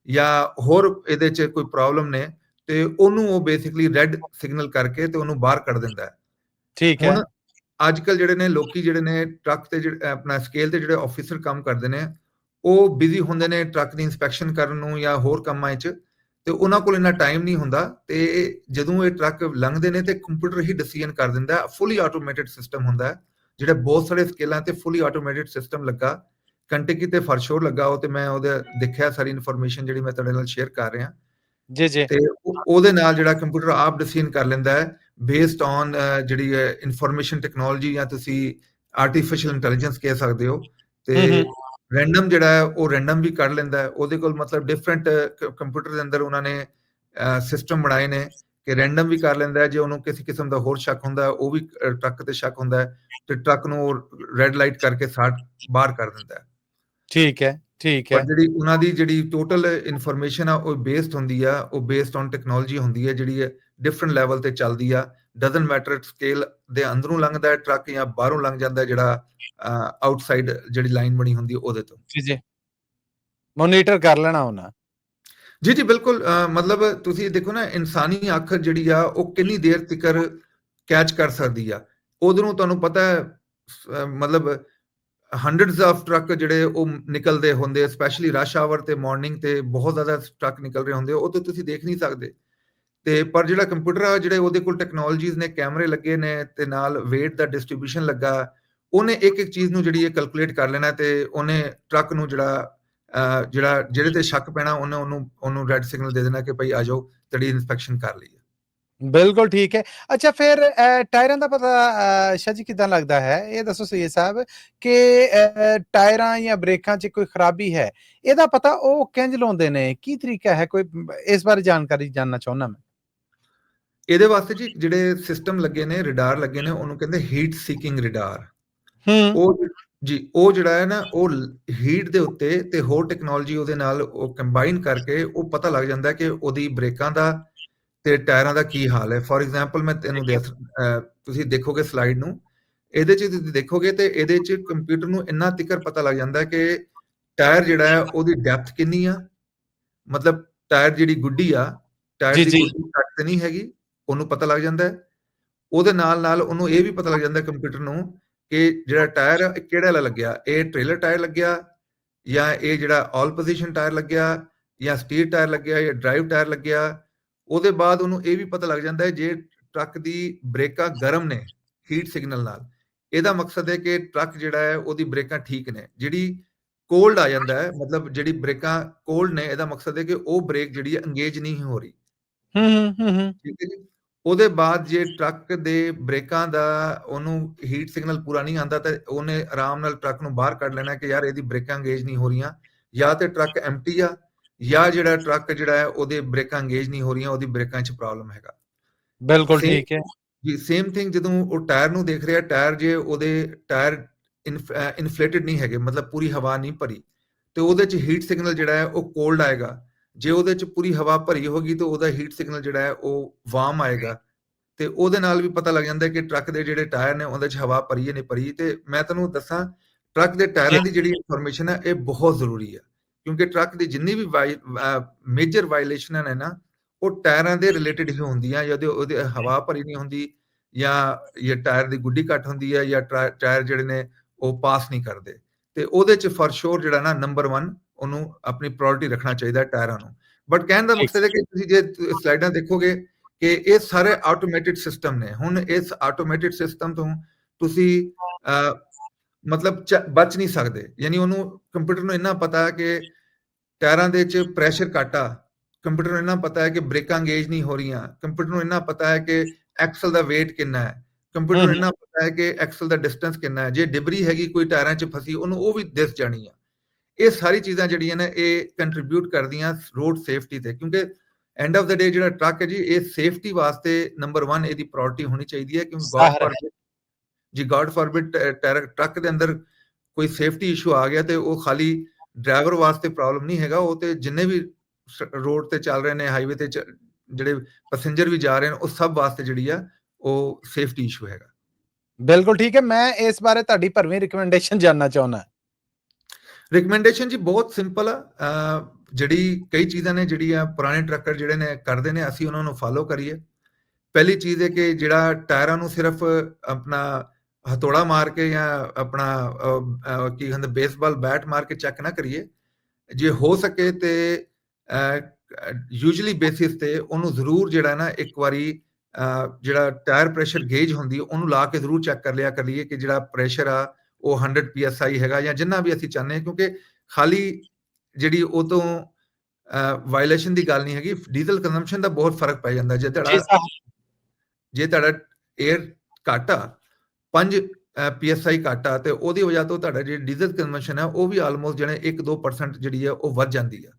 ਜਾਂ ਹੋਰ ਇਹਦੇ 'ਚ ਕੋਈ ਪ੍ਰੋਬਲਮ ਨੇ ਤੇ ਉਹਨੂੰ ਉਹ ਬੇਸਿਕਲੀ ਰੈੱਡ ਸਿਗਨਲ ਕਰਕੇ ਤੇ ਉਹਨੂੰ ਬਾਹਰ ਕੱਢ ਦਿੰਦਾ ਹੈ। ਠੀਕ ਹੈ। ਅੱਜ ਕੱਲ ਜਿਹੜੇ ਨੇ ਲੋਕੀ ਜਿਹੜੇ ਨੇ ਟਰੱਕ ਤੇ ਜਿਹੜੇ ਆਪਣਾ ਸਕੇਲ ਤੇ ਜਿਹੜੇ ਆਫੀਸਰ ਕੰਮ ਕਰਦੇ ਨੇ ਉਹ ਬਿਜ਼ੀ ਹੁੰਦੇ ਨੇ ਟਰੱਕ ਦੀ ਇਨਸਪੈਕਸ਼ਨ ਕਰਨ ਨੂੰ ਜਾਂ ਹੋਰ ਕੰਮਾਂ 'ਚ ਤੇ ਉਹਨਾਂ ਕੋਲ ਇੰਨਾ ਟਾਈਮ ਨਹੀਂ ਹੁੰਦਾ ਤੇ ਜਦੋਂ ਇਹ ਟਰੱਕ ਲੰਘਦੇ ਨੇ ਤੇ ਕੰਪਿਊਟਰ ਹੀ ਡਿਸੀਜਨ ਕਰ ਦਿੰਦਾ ਫੁੱਲੀ ਆਟੋਮੇਟਿਡ ਸਿਸਟਮ ਹੁੰਦਾ ਜਿਹੜੇ ਬਹੁਤ ਸਾਰੇ ਸਕੇਲਾਂ ਤੇ ਫੁੱਲੀ ਆਟੋਮੇਟਿਡ ਸਿਸਟਮ ਲੱਗਾ ਕੰਟਕੀ ਤੇ ਫਰਸ਼ੋਰ ਲੱਗਾ ਉਹ ਤੇ ਮੈਂ ਉਹਦੇ ਦੇਖਿਆ ਸਾਰੀ ਇਨਫੋਰਮੇਸ਼ਨ ਜਿਹੜੀ ਮੈਂ ਤੁਹਾਡੇ ਨਾਲ ਸ਼ੇਅਰ ਕਰ ਰਿਹਾ। ਜੀ ਜੀ। ਤੇ ਉਹ- ਉਹਦੇ ਨਾਲ ਜਿਹੜਾ ਕੰਪਿਊਟਰ ਆਪ ਡਿਸੀਜਨ ਕਰ ਲੈਂਦਾ ਹੈ ਬੇਸਡ ਔਨ ਜਿਹੜੀ ਇਨਫੋਰਮੇਸ਼ਨ ਟੈਕਨੋਲੋਜੀ ਜਾਂ ਤੁਸੀਂ ਆਰਟੀਫੀਸ਼ੀਅਲ ਇੰਟੈਲੀਜੈਂਸ ਕਹਿ ਸਕਦੇ ਹੋ। ਤੇ ਰੈਂਡਮ ਜਿਹੜਾ ਹੈ ਉਹ ਰੈਂਡਮ ਵੀ ਕੱਢ ਲੈਂਦਾ ਹੈ। ਉਹਦੇ ਕੋਲ ਮਤਲਬ ਡਿਫਰੈਂਟ ਕੰਪਿਊਟਰ ਦੇ ਅੰਦਰ ਉਹਨਾਂ ਨੇ ਸਿਸਟਮ ਬਣਾਏ ਨੇ ਕਿ ਰੈਂਡਮ ਵੀ ਕਰ ਲੈਂਦਾ ਹੈ। ਜੇ ਉਹਨੂੰ ਕਿਸੇ ਕਿਸਮ ਦਾ ਹੋਰ ਸ਼ੱਕ ਹੁੰਦਾ ਉਹ ਵੀ ਟਰੱਕ ਤੇ ਸ਼ੱਕ ਹੁੰਦਾ ਹੈ ਤੇ ਟਰੱਕ ਨੂੰ ਰੈੱਡ ਲਾਈਟ ਕਰਕੇ ਸਾਡ ਬਾਹਰ ਕਰ ਦਿੰਦਾ ਹੈ। ਠੀਕ ਹੈ ਠੀਕ ਹੈ। ਪਰ ਜਿਹੜੀ ਉਹਨਾਂ ਦੀ ਜਿਹੜੀ ਟੋਟਲ ਇਨਫੋਰਮੇਸ਼ਨ ਆ ਉਹ ਬੇਸਡ ਹੁੰਦੀ ਆ ਉਹ ਬੇਸਡ ਔਨ ਟੈਕਨੋਲੋਜੀ ਹੁੰਦੀ ਹੈ ਜਿਹੜੀ ਡਿਫਰੈਂਟ ਲੈਵਲ ਤੇ ਚੱਲਦੀ ਆ। ਡਸਨਟ ਮੈਟਰ ਸਕੇਲ ਦੇ ਅੰਦਰੋਂ ਲੰਘਦਾ ਹੈ ਟਰੱਕ ਜਾਂ ਬਾਹਰੋਂ ਲੰਘ ਜਾਂਦਾ ਹੈ ਜਿਹੜਾ ਆਊਟਸਾਈਡ ਜਿਹੜੀ ਲਾਈਨ ਬਣੀ ਹੁੰਦੀ ਹੈ ਉਹਦੇ ਤੋਂ। ਜੀ ਜੀ। ਮੋਨੀਟਰ ਕਰ ਲੈਣਾ ਉਹਨਾਂ। ਜੀ ਜੀ ਬਿਲਕੁਲ ਮਤਲਬ ਤੁਸੀਂ ਦੇਖੋ ਨਾ ਇਨਸਾਨੀ ਅੱਖ ਜਿਹੜੀ ਆ ਉਹ ਕਿੰਨੀ ਦੇਰ ਤੱਕਰ ਕੈਚ ਕਰ ਸਕਦੀ ਆ। ਉਧਰੋਂ ਤੁਹਾਨੂੰ ਪਤਾ ਮਤਲਬ ਹੰਡਰਡਸ ਆਫ ਟਰੱਕ ਜਿਹੜੇ ਉਹ ਨਿਕਲਦੇ ਹੁੰਦੇ ਸਪੈਸ਼ਲੀ ਰਸ਼ ਆਵਰ ਤੇ ਮਾਰਨਿੰਗ ਤੇ ਬਹੁਤ ਜ਼ਿਆਦਾ ਟਰੱਕ ਨਿਕਲ ਰਹੇ ਹੁੰਦੇ, ਉਹ ਤਾਂ ਤੁਸੀਂ ਦੇਖ ਨਹੀਂ ਸਕਦੇ। ਤੇ ਪਰ ਜਿਹੜਾ ਕੰਪਿਊਟਰ ਆ, ਜਿਹੜੇ ਉਹਦੇ ਕੋਲ ਟੈਕਨੋਲੋਜੀਜ਼ ਨੇ, ਕੈਮਰੇ ਲੱਗੇ ਨੇ, ਤੇ ਨਾਲ weight ਦਾ ਡਿਸਟ੍ਰੀਬਿਊਸ਼ਨ ਲੱਗਾ, ਉਹਨੇ ਇੱਕ ਇੱਕ ਚੀਜ਼ ਨੂੰ ਜਿਹੜੀ ਇਹ ਕੈਲਕੂਲੇਟ ਕਰ ਲੈਣਾ ਤੇ ਉਹਨੇ ਟਰੱਕ ਨੂੰ ਜਿਹੜਾ ਜਿਹੜਾ, ਜਿਹੜੇ ਤੇ ਸ਼ੱਕ ਪੈਣਾ, ਉਹਨੇ ਉਹਨੂੰ ਉਹਨੂੰ ਰੈੱਡ ਸਿਗਨਲ ਦੇ ਦੇਣਾ ਕਿ ਭਾਈ ਆ ਜਾਓ, ਤੜੀ ਇਨਸਪੈਕਸ਼ਨ ਕਰ ਲਈ ਬਿਲਕੁਲ ਠੀਕ ਹੈ। ਅੱਛਾ ਫਿਰ ਟਾਇਰਾਂ ਦਾ ਪਤਾ ਸ਼ਾਹ ਜੀ ਕਿਦਾਂ ਲੱਗਦਾ ਹੈ? ਇਹ ਦੱਸੋ ਸਹੀਏ ਸਾਹਿਬ ਕਿ ਟਾਇਰਾਂ ਜਾਂ ਬ੍ਰੇਕਾਂ 'ਚ ਕੋਈ ਖਰਾਬੀ ਹੈ? ਇਹਦਾ ਪਤਾ ਉਹ ਕਿੰਜ ਲਾਉਂਦੇ ਨੇ? ਕੀ ਤਰੀਕਾ ਹੈ? ਕੋਈ ਇਸ ਬਾਰੇ ਜਾਣਕਾਰੀ ਜਾਨਣਾ ਚਾਹੁੰਦਾ ਮੈਂ। ਇਹਦੇ ਵਾਸਤੇ ਜੀ ਜਿਹੜੇ ਸਿਸਟਮ ਲੱਗੇ ਨੇ ਰਡਾਰ ਲੱਗੇ ਨੇ ਉਹਨੂੰ ਕਹਿੰਦੇ ਹੀਟ ਸੀਕਿੰਗ ਰਡਾਰ। ਹੂੰ। ਉਹ ਜੀ ਉਹ ਜਿਹੜਾ ਹੈ ਨਾ ਉਹ ਹੀਟ ਦੇ ਉੱਤੇ ਤੇ ਹੋਰ ਟੈਕਨੋਲੋਜੀ ਉਹਦੇ ਨਾਲ ਉਹ ਕੰਬਾਈਨ ਕਰਕੇ ਉਹ ਪਤਾ ਲੱਗ ਜਾਂਦਾ ਕਿ ਉਹਦੀ ਬ੍ਰੇਕਾਂ ਦਾ ਤੇ ਟਾਇਰਾਂ ਦਾ ਕੀ ਹਾਲ ਹੈ? ਫੋਰ ਐਗਜ਼ਾਮਪਲ ਮੈਂ ਤੈਨੂੰ ਤੁਸੀਂ ਦੇਖੋਗੇ ਸਲਾਈਡ ਨੂੰ ਇਹਦੇ 'ਚ ਤੁਸੀਂ ਦੇਖੋਗੇ ਤੇ ਇਹਦੇ 'ਚ ਕੰਪਿਊਟਰ ਨੂੰ ਇੰਨਾ ਤਿੱਕਰ ਪਤਾ ਲੱਗ ਜਾਂਦਾ ਹੈ ਕਿ ਟਾਇਰ ਜਿਹੜਾ ਹੈ ਉਹਦੀ ਡੈਪਥ ਕਿੰਨੀ ਆ? ਮਤਲਬ ਟਾਇਰ ਜਿਹੜੀ ਗੁੱਡੀ ਆ ਟਾਇਰ ਦੀ। ਗੁੱਡੀ ਘੱਟ ਨਹੀਂ ਹੈਗੀ ਉਹਨੂੰ ਪਤਾ ਲੱਗ ਜਾਂਦਾ ਹੈ। ਉਹਦੇ ਨਾਲ ਨਾਲ ਉਹਨੂੰ ਇਹ ਵੀ ਪਤਾ ਲੱਗ ਜਾਂਦਾ ਕੰਪਿਊਟਰ ਨੂੰ ਕਿ ਜਿਹੜਾ ਟਾਇਰ ਕਿਹੜਾ ਵਾਲਾ ਲੱਗਿਆ? ਇਹ ਟ੍ਰੇਲਰ ਟਾਇਰ ਲੱਗਿਆ ਜਾਂ ਇਹ ਜਿਹੜਾ ਆਲ ਪੋਜੀਸ਼ਨ ਟਾਇਰ ਲੱਗਿਆ ਜਾਂ ਸਟੀਅਰ ਟਾਇਰ ਲੱਗਿਆ ਜਾਂ ਡਰਾਈਵ ਟਾਇਰ ਲੱਗਿਆ? ਉਹਦੇ ਬਾਅਦ ਉਹਨੂੰ ਇਹ ਵੀ ਪਤਾ ਲੱਗ ਜਾਂਦਾ ਹੈ ਜੇ ਟਰੱਕ ਦੀ ਬ੍ਰੇਕਾਂ ਗਰਮ ਨੇ ਹੀਟ ਸਿਗਨਲ ਨਾਲ ਇਹਦਾ ਮਕਸਦ ਹੈ ਕਿ ਟਰੱਕ ਜਿਹੜਾ ਹੈ ਉਹਦੀ ਬ੍ਰੇਕਾਂ ਠੀਕ ਨੇ ਜਿਹੜੀ ਕੋਲਡ ਆ ਜਾਂਦਾ ਹੈ ਮਤਲਬ ਜਿਹੜੀ ਬ੍ਰੇਕਾਂ ਕੋਲਡ ਨੇ ਇਹਦਾ ਮਕਸਦ ਹੈ ਕਿ ਉਹ ਬ੍ਰੇਕ ਜਿਹੜੀ ਹੈ ਇੰਗੇਜ ਨਹੀਂ ਹੋ ਰਹੀ। ਹੂੰ ਹੂੰ, ਹੂੰ ਹੂੰ। ਠੀਕ ਹੈ ਜੀ? ਉਹਦੇ ਬਾਅਦ ਜੇ ਟਰੱਕ ਦੇ ਬ੍ਰੇਕਾਂ ਦਾ ਉਹਨੂੰ ਹੀਟ ਸਿਗਨਲ ਪੂਰਾ ਨਹੀਂ ਆਂਦਾ ਤਾਂ ਉਹਨੇ ਆਰਾਮ ਨਾਲ ਟਰੱਕ ਨੂੰ ਬਾਹਰ ਕੱਢ ਲੈਣਾ ਕਿ ਯਾਰ ਇਹਦੀ ਬ੍ਰੇਕਾਂ ਅੰਗੇਜ ਨਹੀਂ ਹੋ ਰਹੀਆਂ ਜਾਂ ਤੇ ਟਰੱਕ ਐਮਟੀ ਆ ਜਾਂ ਜਿਹੜਾ ਟਰੱਕ ਜਿਹੜਾ ਹੈ ਉਹਦੇ ਬ੍ਰੇਕਾਂ ਅੰਗੇਜ ਨਹੀਂ ਹੋ ਰਹੀਆਂ ਉਹਦੀ ਬ੍ਰੇਕਾਂ 'ਚ ਪ੍ਰੋਬਲਮ ਹੈਗਾ। ਬਿਲਕੁਲ ਠੀਕ ਹੈ। ਜੀ ਸੇਮ ਥਿੰਗ ਜਦੋਂ ਉਹ ਟਾਇਰ ਨੂੰ ਦੇਖ ਰਿਹਾ ਟਾਇਰ ਜੇ ਉਹਦੇ ਟਾਇਰ ਇਨਫਲੇਟਡ ਨਹੀਂ ਹੈਗੇ ਮਤਲਬ ਪੂਰੀ ਹਵਾ ਨਹੀਂ ਭਰੀ ਤੇ ਉਹਦੇ 'ਚ ਹੀਟ ਸਿਗਨਲ ਜਿਹੜਾ ਹੈ ਉਹ ਕੋਲਡ ਆਏਗਾ। ਜੇ ਉਹਦੇ 'ਚ ਪੂਰੀ ਹਵਾ ਭਰੀ ਹੋਗੀ ਤਾਂ ਉਹਦਾ ਹੀਟ ਸਿਗਨਲ ਜਿਹੜਾ ਹੈ ਉਹ ਵਾਰਮ ਆਏਗਾ। ਤੇ ਉਹਦੇ ਨਾਲ ਵੀ ਪਤਾ ਲੱਗ ਜਾਂਦਾ ਕਿ ਟਰੱਕ ਦੇ ਜਿਹੜੇ ਟਾਇਰ ਨੇ ਉਹਦੇ 'ਚ ਹਵਾ ਭਰੀ ਹੈ ਨਹੀਂ ਭਰੀ ਤੇ ਮੈਂ ਤੁਹਾਨੂੰ ਦੱਸਾਂ ਟਰੱਕ ਦੇ ਟਾਇਰਾਂ ਦੀ ਜਿਹੜੀ ਇਨਫੋਰਮੇਸ਼ਨ ਹੈ ਇਹ ਬਹੁਤ ਜ਼ਰੂਰੀ ਹੈ। ਕਿਉਂਕਿ ਟਰੱਕ ਦੀ ਜਿੰਨੀ ਵੀ ਮੇਜਰ ਵਾਇਲੇਸ਼ਨ ਹੈ ਨਾ ਉਹ ਟਾਇਰਾਂ ਦੇ ਰਿਲੇਟਡ ਹੀ ਹੁੰਦੀਆਂ ਜਾਂ ਉਹਦੇ ਹਵਾ ਭਰੀ ਨਹੀਂ ਹੁੰਦੀ ਜਾਂ ਇਹ ਟਾਇਰ ਦੀ ਗੁੱਡੀ ਘੱਟ ਹੁੰਦੀ ਹੈ ਜਾਂ ਟਾਇਰ ਜਿਹੜੇ ਨੇ ਉਹ ਪਾਸ ਨਹੀਂ ਕਰਦੇ। ਤੇ ਉਹਦੇ ਚ ਫॉर ਸ਼ੋਰ ਜਿਹੜਾ ਨਾ ਨੰਬਰ 1 ਉਹਨੂੰ ਆਪਣੀ ਪ੍ਰਾਇੋਰਟੀ ਰੱਖਣਾ ਚਾਹੀਦਾ ਟਾਇਰਾਂ ਨੂੰ। ਬਟ ਕਹਿਣ ਦਾ ਮਕਸਦ ਹੈ ਕਿ ਤੁਸੀਂ ਜੇ ਸਲਾਈਡਾਂ ਦੇਖੋਗੇ ਕਿ ਇਹ ਸਾਰੇ ਆਟੋਮੈਟਿਡ ਸਿਸਟਮ ਨੇ। ਹੁਣ ਇਸ ਆਟੋਮੈਟਿਡ ਸਿਸਟਮ ਤੋਂ ਤੁਸੀਂ ਅਹ, ਮਤਲਬ ਬਚ ਨਹੀਂ ਸਕਦੇ। ਯਾਨੀ ਉਹਨੂੰ ਕੰਪਿਊਟਰ ਨੂੰ ਇੰਨਾ ਪਤਾ ਹੈ ਕਿ ਟਾਇਰਾਂ ਦੇ ਵਿੱਚ ਪ੍ਰੈਸ਼ਰ ਘੱਟ ਆ ਕੰਪਿਊਟਰ ਨੂੰ ਇੰਨਾ ਪਤਾ ਹੈ ਕਿ ਬ੍ਰੇਕਾਂ ਅੰਗੇਜ਼ ਨਹੀਂ ਹੋ ਰਹੀਆਂ ਕੰਪਿਊਟਰ ਨੂੰ ਇੰਨਾ ਪਤਾ ਹੈ ਕਿ ਐਕਸਲ ਦਾ weight ਕਿੰਨਾ ਹੈ ਕੰਪਿਊਟਰ ਨੂੰ ਇੰਨਾ ਪਤਾ ਹੈ ਕਿ ਐਕਸਲ ਦਾ ਡਿਸਟੈਂਸ ਕਿੰਨਾ ਹੈ ਜੇ ਡਿਬਰੀ ਹੈਗੀ ਕੋਈ ਟਾਇਰਾਂ 'ਚ ਫਸੀ ਉਹਨੂੰ ਉਹ ਵੀ ਦਿਸ ਜਾਣੀ ਆ। ਇਹ ਸਾਰੀ ਚੀਜ਼ਾਂ ਜਿਹੜੀਆਂ ਨੇ ਇਹ ਕੰਟਰੀਬਿਊਟ ਕਰਦੀਆਂ ਰੋਡ ਸੇਫਟੀ ਤੇ ਕਿਉਂਕਿ ਐਂਡ ਆਫ ਦਾ ਡੇ ਜਿਹੜਾ ਟਰੱਕ ਹੈ ਜੀ ਇਹ ਸੇਫਟੀ ਵਾਸਤੇ ਨੰਬਰ 1 ਇਹਦੀ ਪ੍ਰਾਇੋਰਟੀ ਹੋਣੀ ਚਾਹੀਦੀ ਹੈ ਕਿਉਂਕਿ ਗੋਡ ਜੇ ਗਾਡ ਫੋਰਬਿਡ ਟਰੱਕ ਦੇ ਅੰਦਰ ਕੋਈ ਸੇਫਟੀ ਇਸ਼ੂ ਆ ਗਿਆ ਤੇ ਉਹ ਖਾਲੀ ਡਰਾਈਵਰ ਵਾਸਤੇ ਪ੍ਰੋਬਲਮ ਨਹੀਂ ਹੈਗਾ ਉਹ ਤੇ ਜਿੰਨੇ ਵੀ ਰੋਡ ਤੇ ਚੱਲ ਰਹੇ ਨੇ ਹਾਈਵੇ ਤੇ ਜਿਹੜੇ ਪੈਸੇਂਜਰ ਵੀ ਜਾ ਰਹੇ ਨੇ ਉਹ ਸਭ ਵਾਸਤੇ ਜਿਹੜੀ ਆ ਉਹ ਸੇਫਟੀ ਇਸ਼ੂ ਹੈਗਾ। ਬਿਲਕੁਲ ਠੀਕ ਹੈ ਮੈਂ ਇਸ ਬਾਰੇ ਤੁਹਾਡੀ ਭਰਵੀਂ ਰਿਕਮੈਂਡੇਸ਼ਨ ਜਾਨਣਾ ਚਾਹੁੰਦਾ। ਰਿਕਮੈਂਡੇਸ਼ਨ ਜੀ ਬਹੁਤ ਸਿੰਪਲ ਆ ਜਿਹੜੀ ਕਈ ਚੀਜ਼ਾਂ ਨੇ ਜਿਹੜੀਆਂ ਪੁਰਾਣੇ ਟਰੱਕਰ ਜਿਹੜੇ ਨੇ ਕਰਦੇ ਨੇ ਅਸੀਂ ਉਹਨਾਂ ਨੂੰ ਫਾਲੋ ਕਰੀਏ। ਪਹਿਲੀ ਚੀਜ਼ ਹੈ ਕਿ ਜਿਹੜਾ ਟਾਇਰਾਂ ਨੂੰ ਸਿਰਫ ਆਪਣਾ ਹਥੋੜਾ ਮਾਰ ਕੇ ਜਾਂ ਆਪਣਾ ਕੀ ਕਹਿੰਦੇ ਬੇਸਬਾਲ ਬੈਟ ਮਾਰ ਕੇ ਚੈੱਕ ਨਾ ਕਰੀਏ। ਜੇ ਹੋ ਸਕੇ ਤੇ ਯੂਜੂਅਲੀ ਬੇਸਿਸ ਤੇ ਉਹਨੂੰ ਜ਼ਰੂਰ ਜਿਹੜਾ ਨਾ ਇੱਕ ਵਾਰੀ ਜਿਹੜਾ ਟਾਇਰ ਪ੍ਰੈਸ਼ਰ ਗੇਜ ਹੁੰਦੀ ਉਹਨੂੰ ਲਾ ਕੇ ਜ਼ਰੂਰ ਚੈੱਕ ਕਰ ਲਿਆ ਕਰੀਏ ਕਿ ਜਿਹੜਾ ਪ੍ਰੈਸ਼ਰ ਆ ਉਹ 100 psi ਹੈਗਾ ਜਾਂ ਜਿੰਨਾ ਵੀ ਅਸੀਂ ਚਾਹੁੰਦੇ ਹਾਂ ਕਿਉਂਕਿ ਖਾਲੀ ਜਿਹੜੀ ਉਹ ਤੋਂ ਵਾਇਲੇਸ਼ਨ ਦੀ ਗੱਲ ਨਹੀਂ ਹੈਗੀ ਡੀਜ਼ਲ ਕੰਜ਼ੰਪਸ਼ਨ ਦਾ ਬਹੁਤ ਫ਼ਰਕ ਪੈ ਜਾਂਦਾ। ਜੇ ਤੁਹਾਡਾ ਜੇ ਤੁਹਾਡਾ 에ਅਰ ਘੱਟ 5 psi ਘੱਟ ਆ ਤੇ ਉਹਦੀ ਵਜ੍ਹਾ ਤੋਂ ਤੁਹਾਡਾ ਜਿਹੜੀ ਡੀਜ਼ਲ ਕੰਜ਼ੰਪਸ਼ਨ ਹੈ ਉਹ ਵੀ ਆਲਮੋਸਟ ਜਿਹੜੇ 1-2% ਜਿਹੜੀ ਹੈ ਉਹ ਵੱਧ ਜਾਂਦੀ ਆ।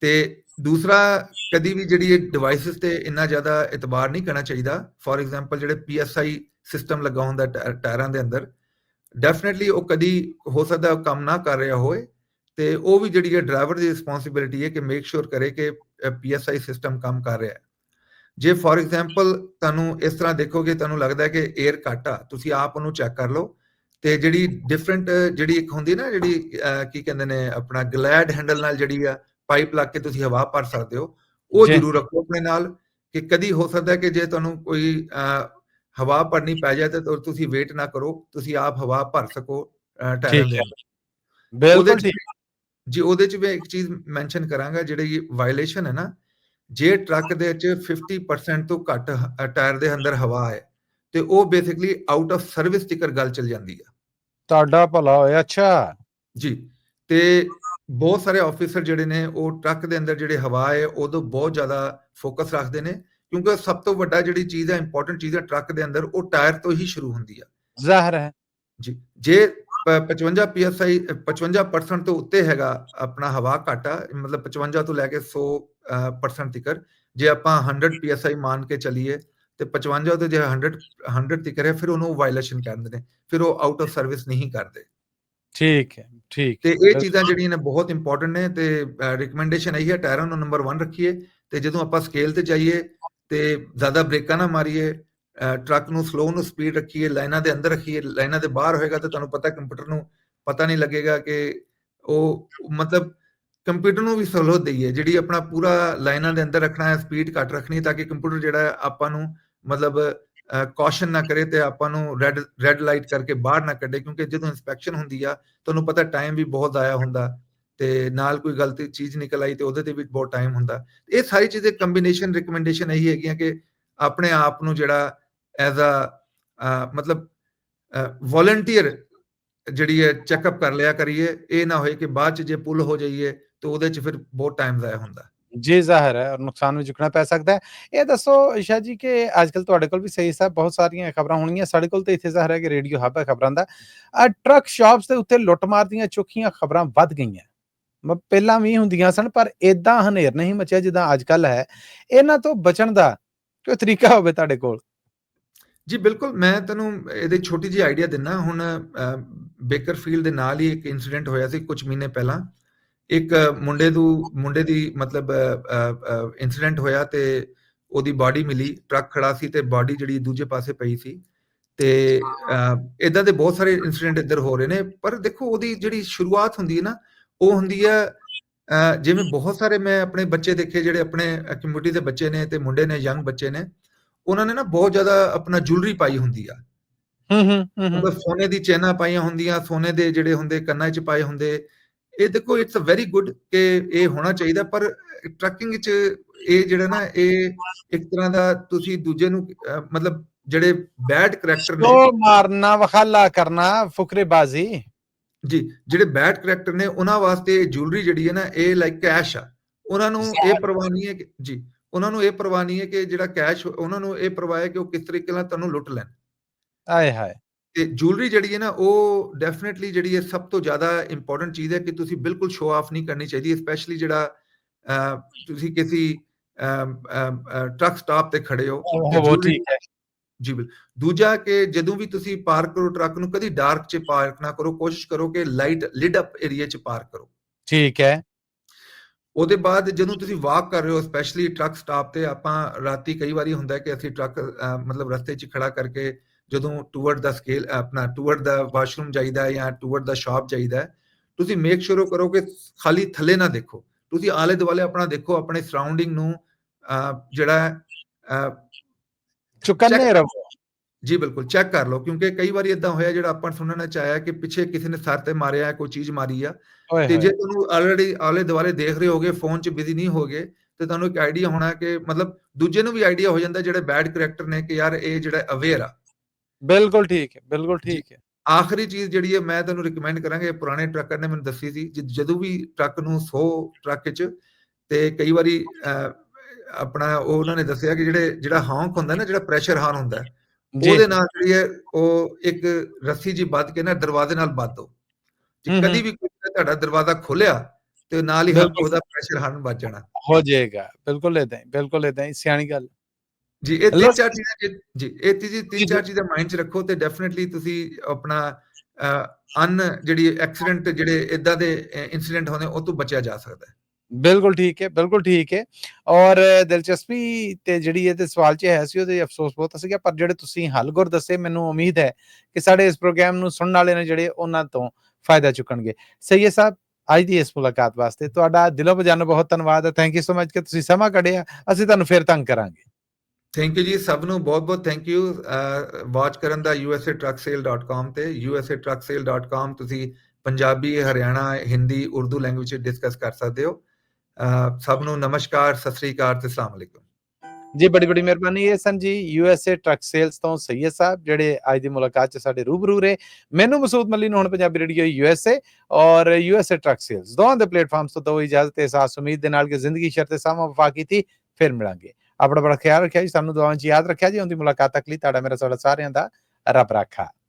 ਤੇ ਦੂਸਰਾ, ਕਦੀ ਵੀ ਜਿਹੜੀ ਇਹ ਡਿਵਾਈਸਸ ਤੇ ਇੰਨਾ ਜ਼ਿਆਦਾ ਇਤਬਾਰ ਨਹੀਂ ਕਰਨਾ ਚਾਹੀਦਾ। ਫੋਰ ਐਗਜ਼ਾਮਪਲ ਜਿਹੜੇ PSI ਸਿਸਟਮ ਲੱਗਾ ਹੁੰਦਾ ਟਾ- ਟਾਇਰਾਂ ਦੇ ਅੰਦਰ ਡੈਫੀਨਿਟਲੀ ਉਹ ਕਦੀ ਹੋ ਸਕਦਾ ਕੰਮ ਨਾ ਕਰ ਰਿਹਾ ਹੋਵੇ ਤੇ ਉਹ ਵੀ ਜਿਹੜੀ ਹੈ ਡਰਾਈਵਰ ਦੀ ਰਿਸਪੌਂਸਿਬਿਲਿਟੀ ਹੈ ਕਿ ਮੇਕ ਸ਼ੋਰ ਕਰੇ ਕਿ ਪੀਐਸਆਈ ਸਿਸਟਮ ਕੰਮ ਕਰ ਰਿਹਾ ਹੈ। ਜੇ ਫੋਰ ਐਗਜ਼ਾਮਪਲ ਤੁਹਾਨੂੰ ਇਸ ਤਰ੍ਹਾਂ ਦੇਖੋਗੇ ਤੁਹਾਨੂੰ ਲੱਗਦਾ ਹੈ ਕਿ 에ਅਰ ਘੱਟ ਆ ਤੁਸੀਂ ਆਪ ਉਹਨੂੰ ਚੈੱਕ ਕਰ ਲਓ ਤੇ ਜਿਹੜੀ ਡਿਫਰੈਂਟ ਜਿਹੜੀ ਇੱਕ ਹੁੰਦੀ ਨਾ ਜਿਹੜੀ ਕੀ ਕਹਿੰਦੇ ਨੇ ਆਪਣਾ ਗਲੈਡ ਹੈਂਡਲ ਨਾਲ ਜਿਹੜੀ ਆ ਪਾਈਪ ਲਾ ਕੇ ਤੁਸੀਂ ਹਵਾ ਭਰ ਸਕਦੇ ਹੋ ਉਹ। ਜ਼ਰੂਰ ਰੱਖੋ ਆਪਣੇ ਨਾਲ ਕਿ ਕਦੀ ਹੋ ਸਕਦਾ ਹੈ ਕਿ ਜੇ ਤੁਹਾਨੂੰ ਕੋਈ ਹਵਾ ਭਰਨੀ ਪੈ ਜਾਏ ਤੇ ਤੁਸੀਂ ਵੇਟ ਨਾ ਕਰੋ ਤੁਸੀਂ ਆਪ ਹਵਾ ਭਰ ਸਕੋ ਟਾਇਰਾਂ ਦੇ। ਬਿਲਕੁਲ ਜੀ ਉਹਦੇ ਚ ਮੈਂ ਇੱਕ ਚੀਜ਼ ਮੈਂਸ਼ਨ ਕਰਾਂਗਾ ਜਿਹੜੀ ਵਾਇਲੇਸ਼ਨ ਹੈ ਨਾ ਜੇ ਟਰੱਕ ਦੇ ਵਿੱਚ 50% ਤੋਂ ਘੱਟ ਟਾਇਰ ਦੇ ਅੰਦਰ ਹਵਾ ਹੈ ਤੇ ਉਹ ਬੇਸਿਕਲੀ ਆਊਟ ਆਫ ਸਰਵਿਸ ਤੀਕਰ ਗੱਲ ਚੱਲ ਜਾਂਦੀ ਆ। ਤੁਹਾਡਾ ਭਲਾ ਹੋਇਆ ਅੱਛਾ। ਜੀ ਤੇ ਬਹੁਤ ਸਾਰੇ ਆਫੀਸਰ ਜਿਹੜੇ ਨੇ ਉਹ ਟਰੱਕ ਦੇ ਅੰਦਰ ਜਿਹੜੇ ਹਵਾ ਹੈ ਉਦੋਂ ਬਹੁਤ ਜ਼ਿਆਦਾ ਫੋਕਸ ਰੱਖਦੇ ਨੇ ਕਿਉਂਕਿ ਸਭ ਤੋਂ ਵੱਡਾ ਜਿਹੜੀ ਚੀਜ਼ ਹੈ ਇੰਪੋਰਟੈਂਟ ਚੀਜ਼ ਹੈ ਟਰੱਕ ਦੇ ਅੰਦਰ ਉਹ ਟਾਇਰ ਤੋਂ ਹੀ ਸ਼ੁਰੂ ਹੁੰਦੀ ਆ। ਜ਼ਾਹਰ ਹੈ। ਜੀ ਜੇ ਪ- 55 psi 55% ਤੋਂ ਉੱਤੇ ਹੈਗਾ ਆਪਣਾ ਹਵਾ ਘਾਟਾ ਮਤਲਬ 55 ਤੋਂ ਲੈ ਕੇ 100 ਪਰਸੈਂਟ ਤੱਕਰ। ਜੇ ਆਪਾਂ 100 psi ਮੰਨ ਕੇ ਚੱਲੀਏ ਤੇ 55 ਤੋਂ ਜੇ 100 100 ਤੱਕਰ ਹੈ ਫਿਰ ਉਹਨੂੰ ਵਾਇਲੇਸ਼ਨ ਕਹਿੰਦੇ ਨੇ। ਫਿਰ ਉਹ ਆਊਟ ਆਫ ਸਰਵਿਸ ਨਹੀਂ ਕਰਦੇ। ਠੀਕ ਹੈ ਠੀਕ ਤੇ ਹੈ, ਇਹ। ਚੀਜ਼ਾਂ ਜਿਹੜੀਆਂ ਨੇ ਬਹੁਤ ਇੰਪੋਰਟੈਂਟ ਨੇ ਤੇ ਰეკਮੈਂਡੇਸ਼ਨ ਇਹੀ ਹੈ ਟਾਇਰਾਂ ਨੂੰ ਨੰਬਰ 1 ਰੱਖੀਏ ਤੇ ਜਦੋਂ ਆਪਾਂ ਸਕੇਲ ਤੇ ਜਾਈਏ ਤੇ ਜ਼ਿਆਦਾ ਬ੍ਰੇਕਾਂ ਨਾ ਮਾਰੀਏ ਟਰੱਕ ਨੂੰ ਸਲੋ ਨੂੰ ਸਪੀਡ ਰੱਖੀਏ ਲਾਈਨਾਂ ਦੇ ਅੰਦਰ ਰੱਖੀਏ ਲਾਈਨਾਂ ਦੇ ਬਾਹਰ ਹੋਏਗਾ ਤਾਂ ਤੁਹਾਨੂੰ ਪਤਾ ਕੰਪਿਊਟਰ ਨੂੰ ਪਤਾ ਨਹੀਂ ਲੱਗੇਗਾ ਕਿ ਉਹ ਮਤਲਬ ਕੰਪਿਊਟਰ ਨੂੰ ਵੀ ਸਹੂਲਤ ਦਈਏ, ਜਿਹੜੀ ਆਪਣਾ ਪੂਰਾ ਲਾਈਨਾਂ ਦੇ ਅੰਦਰ ਰੱਖਣਾ ਹੈ, ਸਪੀਡ ਘੱਟ ਰੱਖਣੀ ਤਾਂ ਕਿ ਕੰਪਿਊਟਰ ਜਿਹੜਾ ਆਪਾਂ ਨੂੰ ਮਤਲਬ ਕੌਸ਼ਨ ਨਾ ਕਰੇ ਤੇ ਆਪਾਂ ਨੂੰ ਰੈੱਡ ਰੈੱਡ ਲਾਈਟ ਕਰਕੇ ਬਾਹਰ ਨਾ ਕੱਢੇ, ਕਿਉਂਕਿ ਜਦੋਂ ਇਨਸਪੈਕਸ਼ਨ ਹੁੰਦੀ ਆ, ਤੁਹਾਨੂੰ ਪਤਾ ਟਾਈਮ ਵੀ ਬਹੁਤ ਆਇਆ ਹੁੰਦਾ ਤੇ ਨਾਲ ਕੋਈ ਗਲਤੀ ਚੀਜ਼ ਨਿਕਲ ਆਈ ਤੇ ਉਹਦੇ ਤੇ ਵੀ ਬਹੁਤ ਟਾਈਮ ਹੁੰਦਾ। ਇਹ ਸਾਰੀ ਚੀਜ਼ੇ ਕੰਬੀਨੇਸ਼ਨ ਰეკਮੈਂਡੇਸ਼ਨ ਇਹੀ ਹੈਗੀਆਂ ਕਿ ਆਪਣੇ ਆਪ ਨੂੰ ਜਿਹੜਾ ਐਜ਼ ਅ, ਮਤਲਬ ਵੋਲੰਟੀਅਰ ਜਿਹੜੀ ਹੈ ਚੈੱਕਅਪ ਕਰ ਲਿਆ ਕਰੀਏ, ਇਹ ਨਾ ਹੋਏ ਕਿ ਬਾਅਦ ਚ ਜੇ ਪੁੱਲ ਹੋ ਜਾਈਏ ਤੇ ਉਹਦੇ ਚ ਫਿਰ ਬਹੁਤ ਟਾਈਮ ਜ਼ਾਇਆ ਹੁੰਦਾ। ਜੀ ਜ਼ਾਹਰ ਹੈ ਔਰ ਨੁਕਸਾਨ ਵੀ ਚੁੱਕਣਾ ਪੈ ਸਕਦਾ ਹੈ। ਇਹ ਦੱਸੋ ਇਸ਼ਾ ਜੀ ਕਿ ਅੱਜਕੱਲ ਤੁਹਾਡੇ ਕੋਲ ਵੀ ਸਹੀ ਸਾਹਿਬ ਬਹੁਤ ਸਾਰੀਆਂ ਖਬਰਾਂ ਹੋਣਗੀਆਂ। ਸਾਡੇ ਕੋਲ ਤੇ ਇੱਥੇ ਜ਼ਾਹਰ ਹੈ ਕਿ ਰੇਡੀਓ ਹੱਬ ਹੈ ਖਬਰਾਂ ਦਾ। ਆ ਟਰੱਕ ਸ਼ਾਪਸ ਦੇ ਉੱਤੇ ਲੁੱਟਮਾਰ ਦੀਆਂ ਚੁੱਕੀਆਂ ਖਬਰਾਂ ਵੱਧ ਗਈਆਂ। ਮ ਪਹਿਲਾਂ ਵੀ ਹੁੰਦੀਆਂ ਸਨ ਪਰ ਇਦਾਂ ਹਨੇਰ ਨਹੀਂ ਮਚਿਆ ਜਿੱਦਾਂ ਅੱਜਕੱਲ ਹੈ। ਇਹਨਾਂ ਤੋਂ ਬਚਣ ਦਾ ਕੋਈ ਤਰੀਕਾ ਹੋਵੇ ਤੁਹਾਡੇ ਕੋਲ? ਜੀ ਬਿਲਕੁਲ। ਮੈਂ ਤੈਨੂੰ ਇਹਦੇ ਛੋਟੀ ਜਿਹੀ ਆਈਡੀਆ ਦਿੰਨਾ ਹੁਣ ਬੇਕਰਫੀਲਡ ਦੇ ਨਾਲ ਹੀ ਇੱਕ ਇਨਸੀਡੈਂਟ ਹੋਇਆ ਸੀ ਕੁਝ ਮਹੀਨੇ ਪਹਿਲਾਂ। ਇੱਕ ਮੁੰਡੇ ਨੂੰ ਮੁੰਡੇ ਦੀ ਮਤਲਬ ਇਨਸੀਡੈਂਟ ਹੋਇਆ ਤੇ ਉਹਦੀ ਬਾਡੀ ਮਿਲੀ ਟਰੱਕ ਖੜਾ ਸੀ ਤੇ ਬਾਡੀ ਜਿਹੜੀ ਦੂਜੇ ਪਾਸੇ ਪਈ ਸੀ ਤੇ ਇਦਾਂ ਦੇ ਬਹੁਤ ਸਾਰੇ ਇਨਸੀਡੈਂਟ ਇੱਧਰ ਹੋ ਰਹੇ ਨੇ ਪਰ ਦੇਖੋ ਉਹਦੀ ਜਿਹੜੀ ਸ਼ੁਰੂਆਤ ਹੁੰਦੀ ਹੈ ਨਾ ਉਹ ਹੁੰਦੀ ਹੈ ਜਿਵੇਂ ਬਹੁਤ ਸਾਰੇ ਮੈਂ ਆਪਣੇ ਬੱਚੇ ਦੇਖੇ ਜਿਹੜੇ ਆਪਣੇ ਕਮਿਊਨਿਟੀ ਦੇ ਬੱਚੇ ਨੇ ਤੇ ਮੁੰਡੇ ਨੇ ਯੰਗ ਬੱਚੇ ਨੇ ਉਹਨਾਂ ਨੇ ਨਾ ਬਹੁਤ ਜ਼ਿਆਦਾ ਆਪਣਾ ਜੁਐਲਰੀ ਪਾਈ ਹੁੰਦੀ ਆ। ਹੂੰ ਹੂੰ ਹੂੰ ਹੂੰ। ਮਤਲਬ ਸੋਨੇ ਦੀ ਚੈਨਾ ਪਾਈਆਂ ਹੁੰਦੀਆਂ ਸੋਨੇ ਦੇ ਜਿਹੜੇ ਹੁੰਦੇ ਕੰਨਾਂ 'ਚ ਪਾਏ ਹੁੰਦੇ ਇਹ ਦੇਖੋ ਇਟਸ ਅ ਵੈਰੀ ਗੁੱਡ ਕਿ ਇਹ ਹੋਣਾ ਚਾਹੀਦਾ ਪਰ ਟਰੱਕਿੰਗ 'ਚ ਇਹ ਜਿਹੜਾ ਨਾ ਇਹ ਇੱਕ ਤਰ੍ਹਾਂ ਦਾ ਤੁਸੀਂ ਦੂਜੇ ਨੂੰ ਮਤਲਬ ਜਿਹੜੇ ਬੈਡ ਕਰੈਕਟਰ ਨੇ ਉਹ ਮਾਰਨਾ ਵਖਾਲਾ ਕਰਨਾ ਫੁਕਰੇਬਾਜ਼ੀ। ਜੀ ਜਿਹੜੇ ਬੈਡ ਕਰੈਕਟਰ ਨੇ ਉਹਨਾਂ ਵਾਸਤੇ ਜੁਐਲਰੀ ਜਿਹੜੀ ਹੈ ਨਾ ਇਹ ਲਾਈਕ ਕੈਸ਼ ਆ। ਉਹਨਾਂ ਨੂੰ ਇਹ ਪਰਵਾਹ ਨਹੀਂ ਹੈ ਜੀ ਉਹਨਾਂ ਨੂੰ ਇਹ ਪਰਵਾਹ ਨਹੀਂ ਹੈ ਕਿ ਜਿਹੜਾ ਕੈਸ਼ ਉਹਨਾਂ ਨੂੰ ਇਹ ਪਰਵਾਹ ਹੈ ਕਿ ਉਹ ਕਿਸ ਤਰੀਕੇ ਨਾਲ ਤੁਹਾਨੂੰ ਲੁੱਟ ਲੈਣ। ਆਏ ਹਾਏ। ਤੇ ਜੁਐਲਰੀ ਜਿਹੜੀ ਹੈ ਨਾ ਉਹ ਡੈਫੀਨਿਟਲੀ ਜਿਹੜੀ ਹੈ ਸਭ ਤੋਂ ਜ਼ਿਆਦਾ ਇੰਪੋਰਟੈਂਟ ਚੀਜ਼ ਹੈ ਕਿ ਤੁਸੀਂ ਬਿਲਕੁਲ ਸ਼ੋਅ ਆਫ ਨਹੀਂ ਕਰਨੀ ਚਾਹੀਦੀ ਸਪੈਸ਼ਲੀ ਜਿਹੜਾ ਤੁਸੀਂ ਕਿਸੇ ਟਰੱਕ ਸਟਾਪ ਤੇ ਖੜੇ ਹੋ ਉਹ ਠੀਕ ਹੈ। ਜੀ ਬਿਲ ਦੂਜਾ ਕਿ ਜਦੋਂ ਵੀ ਤੁਸੀਂ ਪਾਰਕ ਕਰੋ ਟਰੱਕ ਨੂੰ ਕਦੀ ਡਾਰਕ 'ਚ ਪਾਰਕ ਨਾ ਕਰੋ ਕੋਸ਼ਿਸ਼ ਕਰੋ ਕਿ ਲਾਈਟ ਲਿਡ ਅਪ ਏਰੀਆ 'ਚ ਪਾਰਕ ਕਰੋ। ਠੀਕ ਹੈ। ਉਹਦੇ ਬਾਅਦ ਜਦੋਂ ਤੁਸੀਂ ਵਾਕ ਕਰ ਰਹੇ ਹੋ ਸਪੈਸ਼ਲੀ ਟਰੱਕ ਸਟਾਪ ਤੇ ਆਪਾਂ ਰਾਤੀ ਕਈ ਵਾਰੀ ਹੁੰਦਾ ਹੈ ਕਿ ਅਸੀਂ ਟਰੱਕ ਮਤਲਬ ਰਸਤੇ 'ਚ ਖੜਾ ਕਰਕੇ ਜਦੋਂ ਟੂਵਰਡ ਦਾ ਸਕੇਲ ਆਪਣਾ ਟੂਵਰਡ ਦਾ ਵਾਸ਼ਰੂਮ ਜਾਈਦਾ ਹੈ ਜਾਂ ਟੂਵਰਡ ਦਾ ਸ਼ਾਪ ਜਾਈਦਾ ਹੈ ਤੁਸੀਂ ਮੇਕ ਸ਼ੋਰ ਕਰੋ ਕਿ ਖਾਲੀ ਥੱਲੇ ਨਾ ਦੇਖੋ। ਤੁਸੀਂ ਆਲੇ ਦੁਆਲੇ ਆਪਣਾ ਦੇਖੋ ਆਪਣੇ ਸਰਾਊਂਡਿੰਗ ਨੂੰ ਜਿਹੜਾ ਚੁਕੰਨੇ ਰਹੋ। ਜੀ ਬਿਲਕੁਲ ਚੈੱਕ ਕਰ ਲਓ ਕਿਉਂਕਿ ਕਈ ਵਾਰੀ ਇਦਾਂ ਹੋਇਆ ਜਿਹੜਾ ਆਪਾਂ ਸੁਣਨ ਚ ਆਇਆ ਕਿ ਪਿੱਛੇ ਕਿਸੇ ਨੇ ਸਰ ਤੇ ਮਾਰਿਆ ਹੈ, ਕੋਈ ਚੀਜ਼ ਮਾਰੀ ਆ ਤੇ ਜੇ ਤੁਹਾਨੂੰ ਆਲਰੇਡੀ ਆਲੇ ਦੁਆਲੇ ਦੇਖ ਰਹੇ ਹੋਗੇ ਫੋਨ 'ਚ ਬਿਜ਼ੀ ਨਹੀਂ ਹੋਗੇ ਤੇ ਤੁਹਾਨੂੰ ਇੱਕ ਆਈਡੀਆ ਹੋਣਾ ਕਿ ਮਤਲਬ ਦੂਜੇ ਨੂੰ ਵੀ ਆਈਡੀਆ ਹੋ ਜਾਂਦਾ ਜਿਹੜੇ ਬੈਡ ਕਰੈਕਟਰ ਨੇ ਕਿ ਯਾਰ ਇਹ ਜਿਹੜਾ ਅਵੇਅਰ ਆ। ਬਿਲਕੁਲ ਠੀਕ ਹੈ ਬਿਲਕੁਲ ਠੀਕ ਹੈ। ਆਖਰੀ ਚੀਜ਼ ਜਿਹੜੀ ਹੈ ਮੈਂ ਤੁਹਾਨੂੰ ਰეკਮੈਂਡ ਕਰਾਂਗਾ ਇਹ ਪੁਰਾਣੇ ਟਰੱਕਰ ਨੇ ਮੈਨੂੰ ਦੱਸੀ ਸੀ ਜਦੋਂ ਵੀ ਟਰੱਕ ਨੂੰ 100 ਟਰੱਕ 'ਚ ਤੇ ਕਈ ਵਾਰੀ ਆਪਣਾ ਉਹ ਉਹਨਾਂ ਨੇ ਦੱਸਿਆ ਕਿ ਜਿਹੜੇ ਜਿਹੜਾ ਹੌਂਕ ਹੁੰਦਾ ਨਾ ਜਿਹੜਾ ਪ੍ਰੈਸ਼ਰ ਹਾਰਨ ਹੁੰਦਾ ਉਹਦੇ ਨਾਲ ਜਿਹੜੀ ਹੈ ਉਹ ਇੱਕ ਰੱਸੀ ਜੀ ਬੱਧ ਕੇ ਨਾ ਦਰਵਾਜ਼ੇ ਨਾਲ ਬੱਧ ਦੋ ਜੇ ਕਦੀ। ਵੀ ਕੋਈ ਤੁਹਾਡਾ ਦਰਵਾਜ਼ਾ ਖੋਲਿਆ ਤੇ ਨਾਲ ਹੀ। ਉਹਦਾ ਪ੍ਰੈਸ਼ਰ ਹਾਰਨ ਵੱਜ ਜਾਣਾ। ਹੋ ਜਾਏਗਾ ਬਿਲਕੁਲ ਇਦਾਂ ਹੀ ਬਿਲਕੁਲ ਇਦਾਂ ਹੀ ਸਿਆਣੀ ਗੱਲ। ਜੀ ਇਹ ਤਿੰਨ ਚਾਰ ਚੀਜ਼ਾਂ ਜੇ- ਇਹ ਤੀ- ਜੀ, ਤਿੰਨ ਚਾਰ ਚੀਜ਼ਾਂ ਮਾਈਂਡ 'ਚ ਰੱਖੋ ਤੇ ਡੈਫੀਨਿਟਲੀ ਤੁਸੀਂ ਆਪਣਾ ਅਨ ਜਿਹੜੀ ਐਕਸੀਡੈਂਟ ਜਿਹੜੇ ਇਦਾਂ ਦੇ ਇਨਸੀਡੈਂਟ ਹੁੰਦੇ ਉਹ ਤੋਂ ਬਚਿਆ ਜਾ ਸਕਦਾ ਹੈ। ਬਿਲਕੁਲ ਠੀਕ ਹੈ ਬਿਲਕੁਲ ਠੀਕ ਹੈ। ਔਰ ਦਿਲਚਸਪੀ ਤੇ ਜਿਹੜੀ ਇਹਦੇ ਸਵਾਲ 'ਚ ਹੈ ਸੀ ਉਹਦੇ ਅਫਸੋਸ ਬਹੁਤ ਸੀਗਾ ਪਰ ਜਿਹੜੇ ਤੁਸੀਂ ਹੱਲ ਗੁਰ ਦੱਸੇ ਮੈਨੂੰ ਉਮੀਦ ਹੈ ਕਿ ਸਾਡੇ ਇਸ ਪ੍ਰੋਗਰਾਮ ਨੂੰ ਸੁਣਨ ਵਾਲੇ ਨੇ ਜਿਹੜੇ ਉਹਨਾਂ ਤੋਂ ਫਾਇਦਾ ਚੁੱਕਣਗੇ। ਸਈਏ ਸਾਹਿਬ ਅੱਜ ਦੀ ਇਸ ਮੁਲਾਕਾਤ ਵਾਸਤੇ ਤੁਹਾਡਾ ਦਿਲੋਂ ਬਜਾਨੋ ਬਹੁਤ ਧੰਨਵਾਦ ਹੈ। ਥੈਂਕ ਯੂ ਸੋ ਮਚ ਕਿ ਤੁਸੀਂ ਸਮਾਂ ਕੱਢਿਆ। ਅਸੀਂ ਤੁਹਾਨੂੰ ਫਿਰ ਤੰਗ ਕਰਾਂਗੇ। ਥੈਂਕ ਯੂ ਜੀ ਸਭ ਨੂੰ ਬਹੁਤ ਬਹੁਤ ਥੈਂਕ ਯੂ ਵਾਚ ਕਰਨ ਦਾ usatrucksale.com ਤੇ usatrucksale.com ਤੁਸੀਂ ਪੰਜਾਬੀ ਹਰਿਆਣਾ ਹਿੰਦੀ ਉਰਦੂ ਲੈਂਗੁਏਜ ਵਿੱਚ ਡਿਸਕਸ ਕਰ ਸਕਦੇ ਹੋ ਸਭ ਨੂੰ ਨਮਸਕਾਰ ਸਤਿ ਸ੍ਰੀ ਅਕਾਲ ਤੇ ਅਸਲਾਮ ਅਲੈਕੁਮ ਜੀ ਬੜੀ ਬੜੀ ਮਿਹਰਬਾਨੀ ਇਹ ਸਨ ਜੀ ਯੂਐਸਏ ਟਰੱਕ ਸੇਲਸ ਤੋਂ ਸਈਦ ਸਾਹਿਬ ਜਿਹੜੇ ਅੱਜ ਦੀ ਮੁਲਾਕਾਤ 'ਚ ਸਾਡੇ ਰੂਬਰੂ ਰਹੇ ਮੈਨੂੰ ਮਸੂਦ ਮੱਲੀ ਨੂੰ ਹੁਣ ਪੰਜਾਬੀ ਰੇਡੀਓ ਯੂਐਸਏ ਔਰ ਯੂਐਸਏ ਟਰੱਕ ਸੇਲਸ ਦੋਵਾਂ ਦੇ ਪਲੇਟਫਾਰਮਸ ਤੋਂ ਦੋ ਇਜਾਜ਼ਤ ਤੇ ਸਾਥ ਉਮੀਦ ਦੇ ਨਾਲ ਕਿ ਜ਼ਿੰਦਗੀ ਸ਼ਰਤੇ ਸਾਮਾ ਵਫਾ ਕੀਤੀ ਫਿਰ ਮਿਲਾਂਗੇ ਆਪਣਾ ਬੜਾ ਖਿਆਲ ਰੱਖਿਆ ਜੀ, ਸਾਨੂੰ ਦੁਆਵਾਂ 'ਚ ਯਾਦ ਰੱਖਿਆ ਜੀ, ਉਹਦੀ ਮੁਲਾਕਾਤ ਤੱਕ ਲਈ ਤੁਹਾਡਾ ਮੇਰਾ ਸਾਡਾ ਸਾਰਿਆਂ ਦਾ। ਰੱਬ ਰਾਖਾ।